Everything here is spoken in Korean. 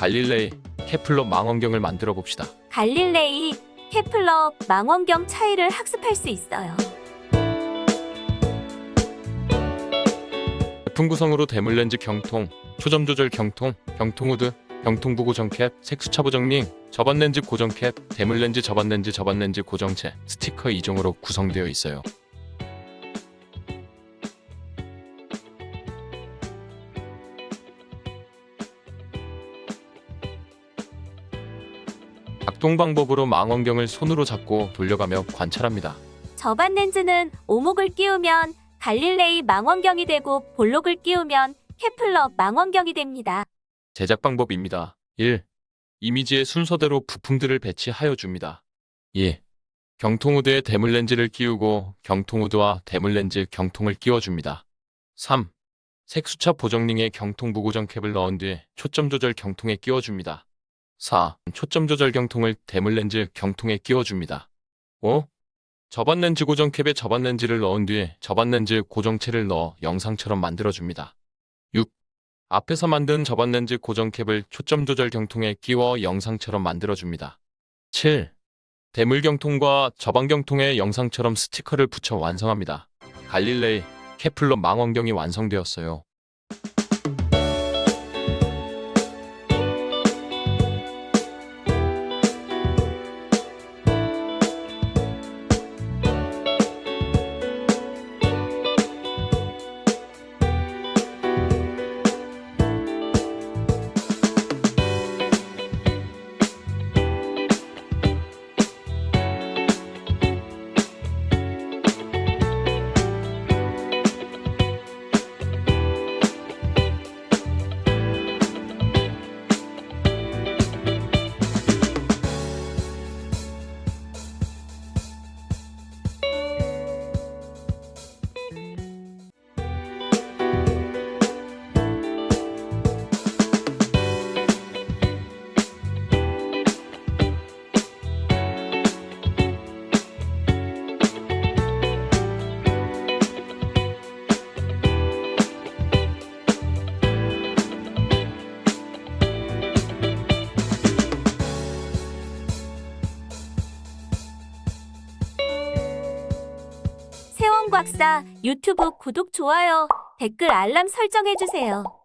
갈릴레이, 케플러 망원경을 만들어 봅시다. 갈릴레이, 케플러, 망원경 차이를 학습할 수 있어요. 제품 구성으로 대물 렌즈 경통, 초점 조절 경통, 경통 후드, 경통 부고 정캡, 색수차 보정링, 저반 렌즈 고정 캡, 대물 렌즈 저반 렌즈 저반 렌즈 고정체, 스티커 2종으로 구성되어 있어요. 작동 방법으로 망원경을 손으로 잡고 돌려가며 관찰합니다. 저반 렌즈는 오목을 끼우면 갈릴레이 망원경이 되고 볼록을 끼우면 케플러 망원경이 됩니다. 제작 방법입니다. 1. 이미지의 순서대로 부품들을 배치하여 줍니다. 2. 경통우드에 대물렌즈를 끼우고 경통우드와 대물렌즈 경통을 끼워줍니다. 3. 색수차 보정링에 경통 무고정 캡을 넣은 뒤 초점 조절 경통에 끼워줍니다. 4. 초점 조절 경통을 대물렌즈 경통에 끼워줍니다. 5. 저반 렌즈 고정 캡에 저반 렌즈를 넣은 뒤 저반 렌즈 고정체를 넣어 영상처럼 만들어줍니다. 6. 앞에서 만든 저반 렌즈 고정 캡을 초점 조절 경통에 끼워 영상처럼 만들어줍니다. 7. 대물 경통과 저반 경통에 영상처럼 스티커를 붙여 완성합니다. 갈릴레이, 케플러 망원경이 완성되었어요. 세원 곽사 유튜브 구독, 좋아요, 댓글 알람 설정해주세요.